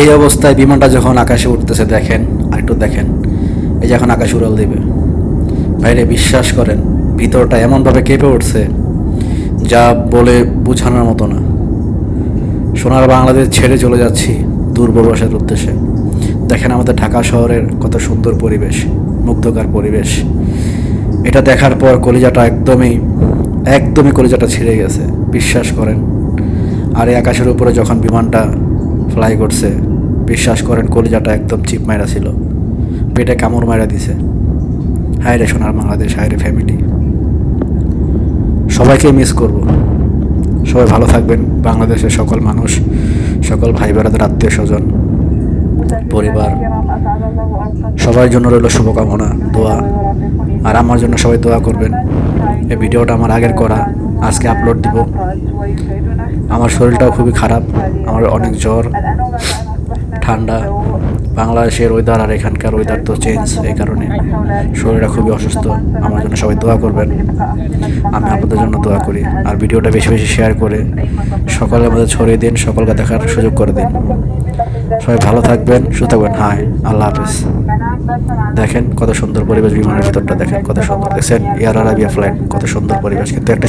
এই অবস্থায় বিমানটা যখন আকাশে উঠতেছে, দেখেন, আর একটু দেখেন, এই যে এখন আকাশ উড়াল দেবে। বাইরে বিশ্বাস করেন, ভিতরটা এমনভাবে কেঁপে উঠছে যা বলে বোঝানোর মতো না। সোনার বাংলাদেশ ছেড়ে চলে যাচ্ছি দূরপ্রবাসের উদ্দেশ্যে। দেখেন আমাদের ঢাকা শহরের কত সুন্দর পরিবেশ, মুগ্ধকার পরিবেশ। এটা দেখার পর কলিজাটা একদমই একদমই কলিজাটা ছিঁড়ে গেছে, বিশ্বাস করেন। আর এই আকাশের উপরে যখন বিমানটা ফ্লাই করছে। বিশ্বাস করেন, কলিজাটা একদম চিপ মাইরা ছিল। পেটে কামড় মাইরা দিছে। হায় রে সোনার বাংলাদেশ, হায় রে ফ্যামিলি সবাইকে মিস করব। সবাই ভালো থাকবেন। বাংলাদেশের সকল মানুষ, সকল ভাই বোনেদের আত্মীয় স্বজন, পরিবার, সবার জন্য রইল শুভকামনা, দোয়া। আর আমার জন্য সবাই দোয়া করবেন। এই ভিডিওটা আমার আগের করা, আজকে আপলোড দিব। আমার শরীরটাও খুবই খারাপ, আমার অনেক জ্বর, ঠান্ডা। বাংলাদেশের ওয়েদার আর এখানকার ওয়েদার তো চেঞ্জ এই কারণে। শরীরটা খুবই অসুস্থ, আমার জন্য সবাই দোয়া করবেন। আমি আপনাদের জন্য দোয়া করি। আর ভিডিওটা বেশি বেশি শেয়ার করে, সকলের মধ্যে ছড়িয়ে দিন, সকলকে দেখার সুযোগ করে দিন। সবাই ভালো থাকবেন, সুস্থ থাকবেন। হাই আল্লাহ হাফেজ। দেখেন কত সুন্দর পরিবেশ বিমানের ভিতরটা, দেখেন কত সুন্দর। দেখছেন এয়ার আরাবিয়া ফ্লাইট কত সুন্দর পরিবেশ। কিন্তু একটা